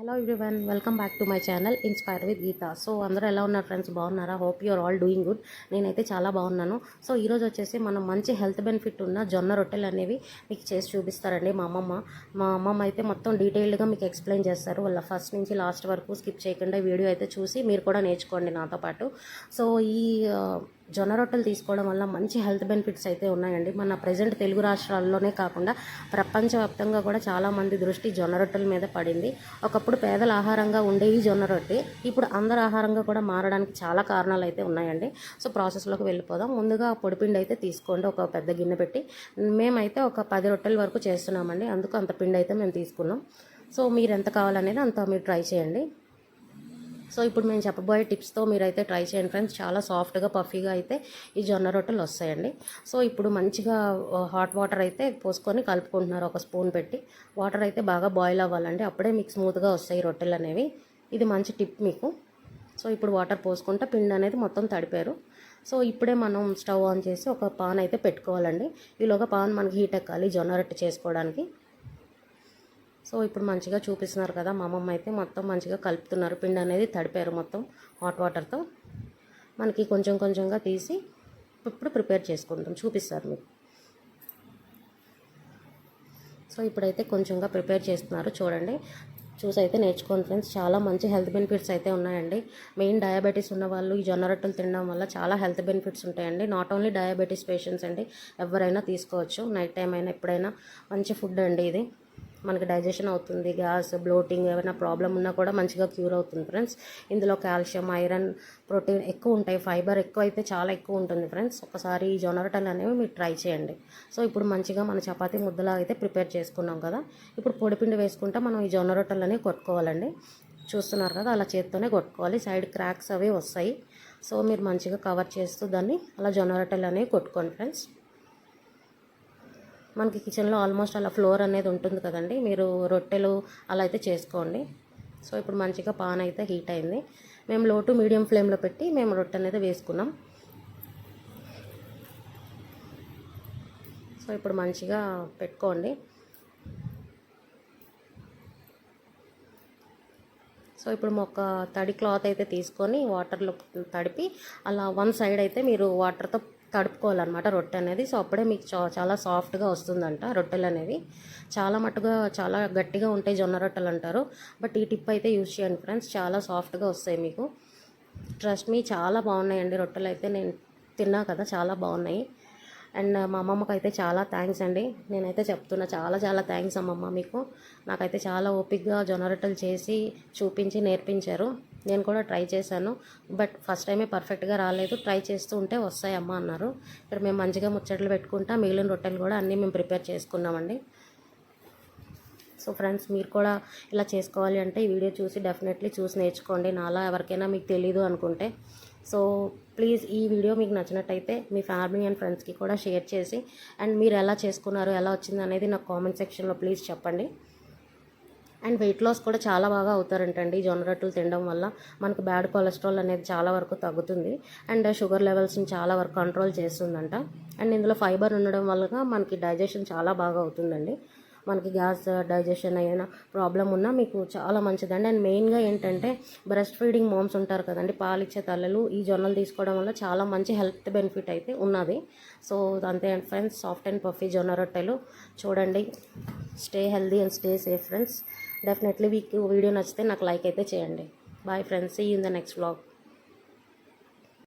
Hello everyone welcome back to my channel inspire with Geetha so అందరూ ఎలా ఉన్నారు friends బాగున్నారా? Hope you're all doing good నేనైతే చాలా బాగున్నాను. సో ఈరోజు వచ్చేసి మనం మంచి హెల్త్ బెనిఫిట్ ఉన్న జొన్న రొట్టెలు అనేవి మీకు చేసి చూపిస్తారండి మా అమ్మమ్మ. మా అమ్మమ్మ అయితే మొత్తం డీటెయిల్డ్గా మీకు ఎక్స్ప్లెయిన్ చేస్తారు. వాళ్ళ ఫస్ట్ నుంచి లాస్ట్ వరకు స్కిప్ చేయకుండా వీడియో అయితే చూసి మీరు కూడా నేర్చుకోండి నాతో పాటు. సో ఈ జొన్న రొట్టెలు తీసుకోవడం వల్ల మంచి హెల్త్ బెనిఫిట్స్ అయితే ఉన్నాయండి. మన ప్రజెంట్ తెలుగు రాష్ట్రాల్లోనే కాకుండా ప్రపంచవ్యాప్తంగా కూడా చాలామంది దృష్టి జొన్న రొట్టెల మీద పడింది. ఒకప్పుడు పేదల ఆహారంగా ఉండేవి జొన్న రొట్టె. ఇప్పుడు అందరి ఆహారంగా కూడా మారడానికి చాలా కారణాలు అయితే ఉన్నాయండి. సో ప్రాసెస్లోకి వెళ్ళిపోదాం. ముందుగా పొడిపిండి అయితే తీసుకోండి. ఒక పెద్ద గిన్నె పెట్టి మేమైతే ఒక పది రొట్టెల వరకు చేస్తున్నామండి. అందుకు అంత పిండి అయితే మేము తీసుకున్నాం. సో మీరు ఎంత కావాలనేది అంత మీరు ట్రై చేయండి. సో ఇప్పుడు మేము చెప్పబోయే టిప్స్తో మీరైతే ట్రై చేయండి ఫ్రెండ్స్. చాలా సాఫ్ట్గా పఫీగా అయితే ఈ జొన్న రొట్టెలు వస్తాయండి. సో ఇప్పుడు మంచిగా హాట్ వాటర్ అయితే పోసుకొని కలుపుకుంటున్నారు ఒక స్పూన్ పెట్టి. వాటర్ అయితే బాగా బాయిల్ అవ్వాలండి. అప్పుడే మీకు స్మూత్గా వస్తాయి రొట్టెలు అనేవి. ఇది మంచి టిప్ మీకు. సో ఇప్పుడు వాటర్ పోసుకుంటే పిండి అనేది మొత్తం తడిపారు. సో ఇప్పుడే మనం స్టవ్ ఆన్ చేసి ఒక పాన్ అయితే పెట్టుకోవాలండి. ఈలోగా పాన్ మనకి హీట్ ఎక్కాలి జొన్న రొట్టె చేసుకోవడానికి. సో ఇప్పుడు మంచిగా చూపిస్తున్నారు కదా మా అమ్మమ్మ అయితే మొత్తం మంచిగా కలుపుతున్నారు. పిండి అనేది తడిపారు మొత్తం హాట్ వాటర్తో మనకి కొంచెం కొంచెంగా తీసి ఇప్పుడు ప్రిపేర్ చేసుకుంటాం. చూపిస్తారు మీకు. సో ఇప్పుడైతే కొంచెంగా ప్రిపేర్ చేస్తున్నారు. చూడండి చూసి అయితే నేర్చుకోండి ఫ్రెండ్స్. చాలా మంచి హెల్త్ బెనిఫిట్స్ అయితే ఉన్నాయండి. మెయిన్ డయాబెటీస్ ఉన్న వాళ్ళు ఈ జొన్న రొట్టెలు తినడం వల్ల చాలా హెల్త్ బెనిఫిట్స్ ఉంటాయండి. నాట్ ఓన్లీ డయాబెటీస్ పేషెంట్స్ అండి ఎవరైనా తీసుకోవచ్చు. నైట్ టైం అయినా ఎప్పుడైనా మంచి ఫుడ్ అండి ఇది. మనకి డైజెషన్ అవుతుంది గ్యాస్ బ్లోటింగ్ ఏమైనా ప్రాబ్లం ఉన్నా కూడా మంచిగా క్యూర్ అవుతుంది ఫ్రెండ్స్ ఇందులో కాల్షియం ఐరన్ ప్రోటీన్ ఎక్కువ ఉంటాయి. ఫైబర్ ఎక్కువ అయితే చాలా ఎక్కువ ఉంటుంది ఫ్రెండ్స్ ఒకసారి ఈ జొనరటల్ అనేవి మీరు ట్రై చేయండి. సో ఇప్పుడు మంచిగా మన చపాతీ ముద్దలా అయితే ప్రిపేర్ చేసుకున్నాం కదా. ఇప్పుడు పొడిపిండి వేసుకుంటే మనం ఈ జొన్న అనేవి కొట్టుకోవాలండి. చూస్తున్నారు కదా అలా చేత్తోనే కొట్టుకోవాలి. సైడ్ క్రాక్స్ అవి వస్తాయి. సో మీరు మంచిగా కవర్ చేస్తూ దాన్ని అలా జొనరటల్ రొట్టెలు అనేవి కొట్టుకోండి ఫ్రెండ్స్ మనకి కిచెన్లో ఆల్మోస్ట్ అలా ఫ్లోర్ అనేది ఉంటుంది కదండి. మీరు రొట్టెలు అలా అయితే చేసుకోండి. సో ఇప్పుడు మంచిగా పాన్ అయితే హీట్ అయింది. మేము లో టు మీడియం ఫ్లేమ్లో పెట్టి మేము రొట్టె అనేది వేసుకున్నాం. సో ఇప్పుడు మంచిగా పెట్టుకోండి. సో ఇప్పుడు ఒక తడి క్లాత్ అయితే తీసుకొని వాటర్లో తడిపి అలా వన్ సైడ్ అయితే మీరు వాటర్తో తడుపుకోవాలన్నమాట రొట్టె అనేది. సో అప్పుడే మీకు చా- చాలా సాఫ్ట్గా వస్తుందంట రొట్టెలు అనేవి. చాలా మట్టుగా చాలా గట్టిగా ఉంటాయి జొన్న రొట్టెలు అంటారు. బట్ ఈ టిప్ అయితే యూజ్ చేయండి ఫ్రెండ్స్. చాలా సాఫ్ట్గా వస్తాయి మీకు. ట్రస్ట్ మీ చాలా బాగున్నాయండి రొట్టెలు అయితే. నేను తిన్నా కదా చాలా బాగున్నాయి. అండ్ మా అమ్మమ్మకి అయితే చాలా థ్యాంక్స్ అండి. నేనైతే చెప్తున్నా చాలా చాలా థ్యాంక్స్ అమ్మమ్మ మీకు. నాకైతే చాలా ఓపిక్గా జొన్న రొట్టెలు చేసి చూపించి నేర్పించారు. నేను కూడా ట్రై చేశాను. బట్ ఫస్ట్ టైమే పర్ఫెక్ట్గా రాలేదు. ట్రై చేస్తూ ఉంటే వస్తాయి అమ్మ అన్నారు. ఇక్కడ మేము మంచిగా ముచ్చట్లు పెట్టుకుంటా మిగిలిన రొట్టెలు కూడా అన్నీ మేము ప్రిపేర్ చేసుకున్నామండి. సో ఫ్రెండ్స్ మీరు కూడా ఇలా చేసుకోవాలి అంటే ఈ వీడియో చూసి డెఫినెట్లీ చూసి నేర్చుకోండి. నాలా ఎవరికైనా మీకు తెలీదు అనుకుంటే. సో ప్లీజ్ ఈ వీడియో మీకు నచ్చినట్టయితే మీ ఫ్యామిలీ అండ్ ఫ్రెండ్స్కి కూడా షేర్ చేసి అండ్ మీరు ఎలా చేసుకున్నారు ఎలా వచ్చింది అనేది నాకు కామెంట్ సెక్షన్లో ప్లీజ్ చెప్పండి. అండ్ వెయిట్ లాస్ కూడా చాలా బాగా అవుతారంటండి. జొన్న రొట్టెలు తినడం వల్ల మనకు బ్యాడ్ కొలెస్ట్రాల్ అనేది చాలా వరకు తగ్గుతుంది. అండ్ షుగర్ లెవెల్స్ని చాలా వరకు కంట్రోల్ చేస్తుందంట. అండ్ ఇందులో ఫైబర్ ఉండడం వల్ల మనకి డైజెషన్ చాలా బాగా అవుతుందండి. మనకి గ్యాస్ డైజెషన్ అయినా ప్రాబ్లం ఉన్నా మీకు చాలా మంచిదండి. అండ్ మెయిన్గా ఏంటంటే బ్రెస్ట్ ఫీడింగ్ మామ్స్ ఉంటారు కదండి. పాలిచ్చే తల్లలు ఈ జొన్నలు తీసుకోవడం వల్ల చాలా మంచి హెల్త్ బెనిఫిట్ అయితే ఉన్నది. సో అంతే and friends. Soft and puffy జొన్న రొట్టెలు చూడండి. Stay healthy and stay safe friends. Definitely మీకు వీడియో నచ్చితే నాకు లైక్ అయితే చేయండి. బాయ్ ఫ్రెండ్స్ ఈ ఇన్ ద నెక్స్ట్ వ్లాగ్